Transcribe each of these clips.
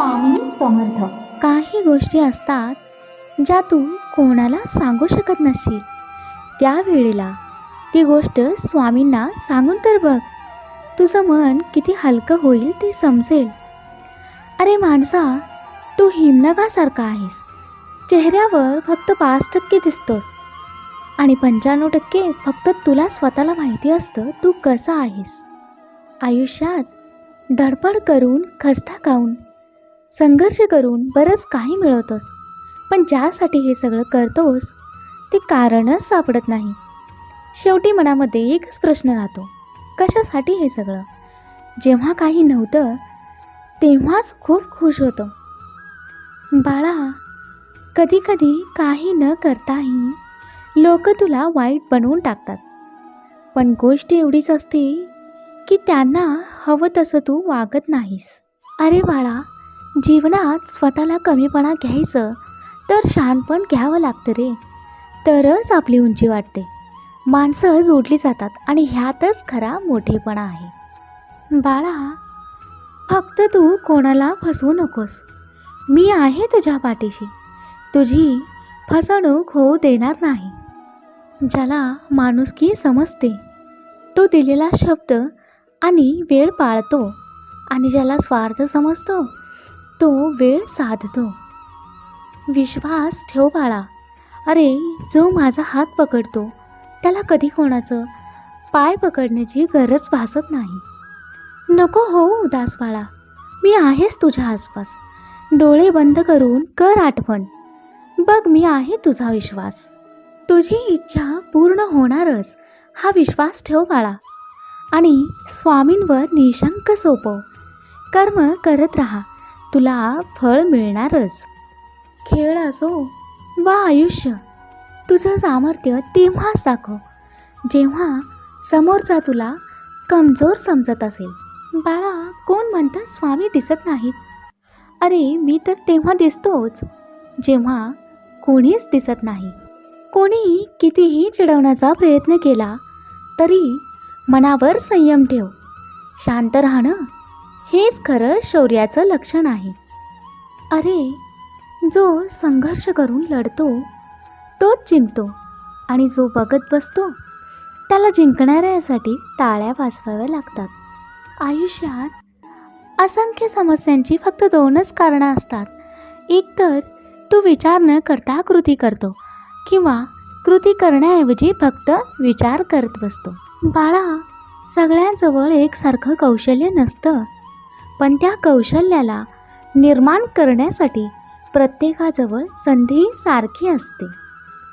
स्वामी समर्थ. काही गोष्टी असतात ज्या तू कोणाला सांगू शकत नसशील. त्यावेळेला ती गोष्ट स्वामींना सांगून तर बघ. तुझं मन किती हलकं होईल ते समजेल. अरे माणसा तू हिमनगासारखा आहेस. चेहऱ्यावर फक्त पाच टक्के दिसतोस. आणि पंच्याण्णव टक्के फक्त तुला स्वतःला माहिती असतं तू कसा आहेस. आयुष्यात धडपड करून खस्ता खाऊन संघर्ष करून बरंच काही मिळवतोस पण ज्यासाठी हे सगळं करतोस ते कारणच सापडत नाही. शेवटी मनामध्ये एकच प्रश्न राहतो कशासाठी हे सगळं? जेव्हा काही नव्हतं तेव्हाच खूप खुश होतो. बाळा कधीकधी काही न करताही लोक तुला वाईट बनवून टाकतात. पण गोष्ट एवढीच असते की त्यांना हवं तसं तू वागत नाहीस. अरे बाळा जीवनात स्वतःला कमीपणा घ्यायचं तर शहाणपण घ्यावं लागतं रे. तरच आपली उंची वाटते माणसं जोडली जातात आणि ह्यातच खरा मोठेपणा आहे. बाळा फक्त तू कोणाला फसवू नकोस. मी आहे तुझ्या पाठीशी. तुझी फसवणूक होऊ देणार नाही. ज्याला माणुसकी समजते तो दिलेला शब्द आणि वेळ पाळतो आणि ज्याला स्वार्थ समजतो तो वेळ साधतो. विश्वास ठेव बाळा. अरे जो माझा हात पकडतो त्याला कधी कोणाचं पाय पकडण्याची गरज भासत नाही. नको हो उदास बाळा. मी आहेच तुझ्या आसपास. डोळे बंद करून कर आठवण. बघ मी आहे तुझा विश्वास. तुझी इच्छा पूर्ण होणारच. हा विश्वास ठेव बाळा. आणि स्वामींवर निशंक सोपव. कर्म करत राहा. तुला फळ मिळणारच. खेळ असो वा आयुष्य तुझं सामर्थ्य तेव्हाच दाखव जेव्हा समोरचा तुला कमजोर समजत असेल. बाळा कोण म्हणतं स्वामी दिसत नाहीत? अरे मी तर तेव्हा दिसतोच जेव्हा कोणीच दिसत नाही. कोणी कितीही चिडवण्याचा प्रयत्न केला तरी मनावर संयम ठेव. शांत राहणं हेच खरं शौर्याचं लक्षण आहे. अरे जो संघर्ष करून लढतो तोच जिंकतो आणि जो बघत बसतो त्याला जिंकणाऱ्यासाठी टाळ्या वाजवाव्या लागतात. आयुष्यात असंख्य समस्यांची फक्त दोनच कारणं असतात. एकतर तू विचार न करता कृती करतो किंवा कृती करण्याऐवजी फक्त विचार करत बसतो. बाळा सगळ्यांजवळ एकसारखं कौशल्य नसतं. पण त्या कौशल्याला निर्माण करण्यासाठी प्रत्येकाजवळ संधी सारखी असते.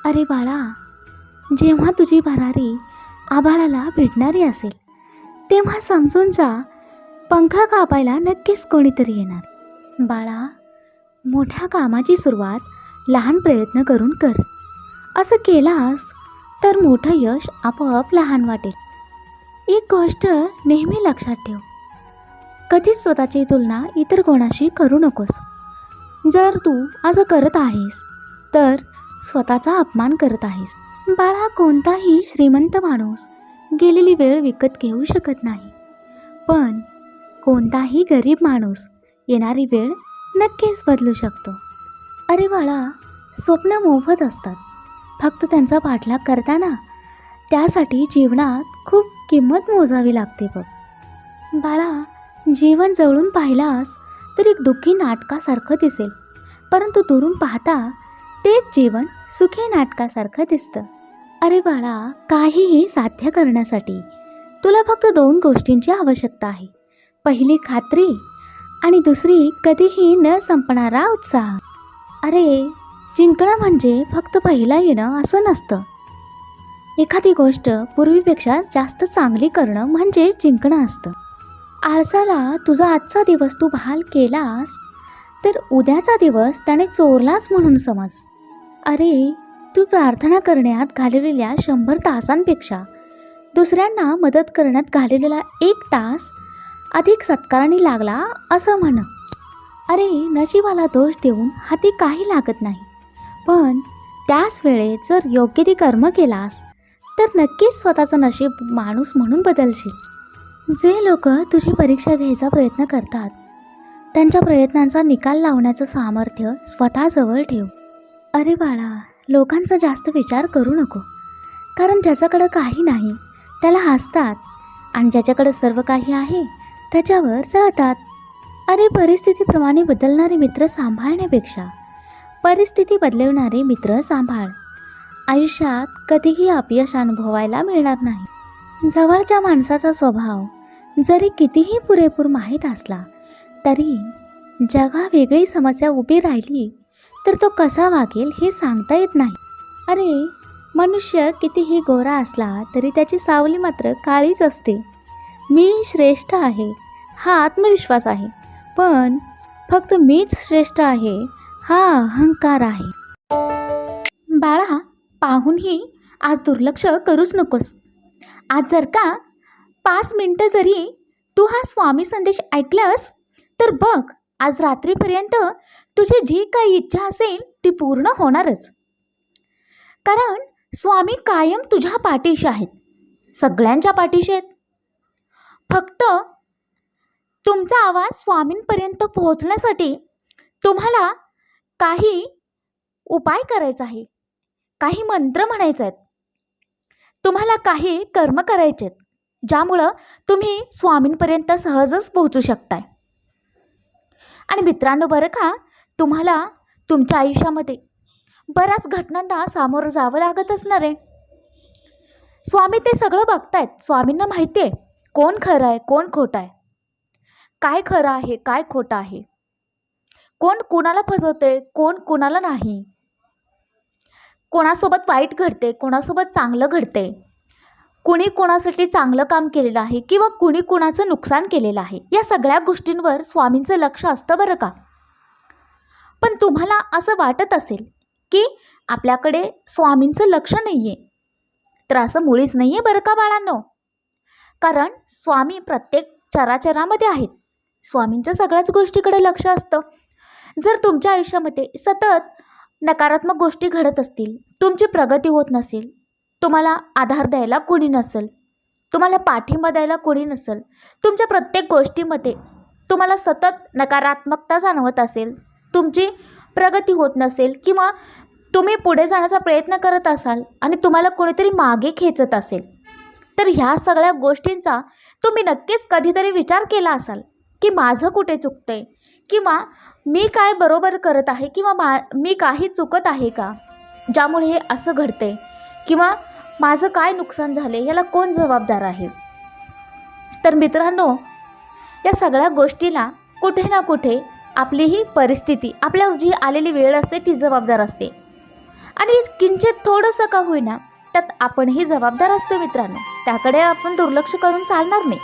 अरे बाळा जेव्हा तुझी भरारी आभाळाला भेटणारी असेल तेव्हा समजून जा पंखा कापायला नक्कीच कोणीतरी येणार. बाळा मोठ्या कामाची सुरुवात लहान प्रयत्न करून कर. असं केलास तर मोठं यश आपोआप लहान वाटेल. एक गोष्ट नेहमी लक्षात ठेव. कधीच स्वतःची तुलना इतर कोणाशी करू नकोस. जर तू असं करत आहेस तर स्वतःचा अपमान करत आहेस. बाळा कोणताही श्रीमंत माणूस गेलेली वेळ विकत घेऊ शकत नाही. पण कोणताही गरीब माणूस येणारी वेळ नक्कीच बदलू शकतो. अरे बाळा स्वप्न मोफत असतात. फक्त त्यांचा पाठलाग करताना त्यासाठी जीवनात खूप किंमत मोजावी लागते बघ. बाळा जीवन जवळून पाहिलास तर एक दुःखी नाटकासारखं दिसेल. परंतु दुरून पाहता तेच जीवन सुखी नाटकासारखं दिसतं. अरे बाळा काहीही साध्य करण्यासाठी तुला फक्त दोन गोष्टींची आवश्यकता आहे. पहिली खात्री आणि दुसरी कधीही न संपणारा उत्साह. अरे जिंकणं म्हणजे फक्त पहिला येणं असं नसतं. एखादी गोष्ट पूर्वीपेक्षा जास्त चांगली करणं म्हणजे जिंकणं असतं. आळसाला तुझा आजचा दिवस तू बहाल केलास तर उद्याचा दिवस त्याने चोरलाच म्हणून समज. अरे तू प्रार्थना करण्यात घालवलेल्या शंभर तासांपेक्षा दुसऱ्यांना मदत करण्यात घालवलेला एक तास अधिक सत्काराने लागला असं म्हण. अरे नशिबाला दोष देऊन हाती काही लागत नाही. पण त्याच वेळेत जर योग्य ते कर्म केलास तर नक्कीच स्वतःचं नशीब माणूस म्हणून बदलशील. जे लोक तुझी परीक्षा घ्यायचा प्रयत्न करतात त्यांच्या प्रयत्नांचा निकाल लावण्याचं सामर्थ्य स्वतःजवळ ठेव. अरे बाळा लोकांचा जास्त विचार करू नको. कारण ज्याच्याकडं काही नाही त्याला हसतात. आणि ज्याच्याकडं सर्व काही आहे त्याच्यावर जळतात अरे परिस्थितीप्रमाणे बदलणारे मित्र सांभाळण्यापेक्षा परिस्थिती बदलवणारे मित्र सांभाळ. आयुष्यात कधीही अपयश अनुभवायला मिळणार नाही. जवळच्या माणसाचा स्वभाव जरी कितीही पुरेपूर माहीत असला तरी जगा वेगळी समस्या उभी राहिली तर तो कसा वागेल हे सांगता येत नाही. अरे मनुष्य कितीही गोरा असला तरी त्याची सावली मात्र काळीच असते. मी श्रेष्ठ आहे हा आत्मविश्वास आहे पण फक्त मीच श्रेष्ठ आहे हा अहंकार आहे. बाळा पाहूनही आज दुर्लक्ष करूच नकोस. आज जर का पाच मिनटं जरी तू हा स्वामी संदेश ऐकलास तर बघ आज रात्रीपर्यंत तुझी जी काही इच्छा असेल ती पूर्ण होणारच. कारण स्वामी कायम तुझ्या पाठीशी आहेत सगळ्यांच्या पाठीशी आहेत. फक्त तुमचा आवाज स्वामींपर्यंत पोहोचण्यासाठी तुम्हाला काही उपाय करायचा आहे काही मंत्र म्हणायचे आहेत. तुम्हाला काही कर्म करायचे आहेत. ज्यामुळं तुम्ही स्वामींपर्यंत सहजच पोहोचू शकताय. आणि मित्रांनो बरं का? तुम्हाला तुमच्या आयुष्यामध्ये बऱ्याच घटनांना सामोरं जावं लागत असणार आहे. स्वामी ते सगळं बघतायत. स्वामींना माहिती आहे कोण खरं आहे कोण खोटं आहे. काय खरं आहे काय खोटं आहे. कोण कोणाला फसवते कोण कोणाला नाही. कोणासोबत वाईट घडते कोणासोबत चांगलं घडते कुणी कोणासाठी चांगलं काम केलेलं आहे किंवा कुणी कुणाचं नुकसान केलेलं आहे? या सगळ्या गोष्टींवर स्वामींचं लक्ष असतं बरं का? पण तुम्हाला असं वाटत असेल की आपल्याकडे स्वामींचं लक्ष नाही आहे तर असं मुळीच नाही आहे बरं का बाळांनो? कारण स्वामी प्रत्येक चराचरामध्ये आहेत. स्वामींचं सगळ्याच गोष्टीकडे लक्ष असतं. जर तुमच्या आयुष्यामध्ये सतत नकारात्मक गोष्टी घडत असतील तुमची प्रगती होत नसेल तुम्हाला आधार द्यायला कोणी नसेल तुम्हाला पाठिंबा द्यायला कोणी नसेल तुमच्या प्रत्येक गोष्टीमध्ये तुम्हाला सतत नकारात्मकता जाणवत असेल तुमची प्रगती होत नसेल किंवा तुम्ही पुढे जाण्याचा प्रयत्न करत असाल आणि तुम्हाला कोणीतरी मागे खेचत असेल तर ह्या सगळ्या गोष्टींचा तुम्ही नक्कीच कधीतरी विचार केला असाल की माझं कुठे चुकतं आहे किंवा मी काय बरोबर करत आहे किंवा मा मी काही चुकत आहे का ज्यामुळे हे असं घडतंय किंवा माझं काय नुकसान झाले याला कोण जबाबदार आहे? तर मित्रांनो या सगळ्या गोष्टीला कुठे ना कुठे आपली ही परिस्थिती आपल्यावर जी आलेली वेळ असते ती जबाबदार असते. आणि किंचित थोडंसं का होईना त्यात आपणही जबाबदार असतो मित्रांनो. त्याकडे आपण दुर्लक्ष करून चालणार नाही.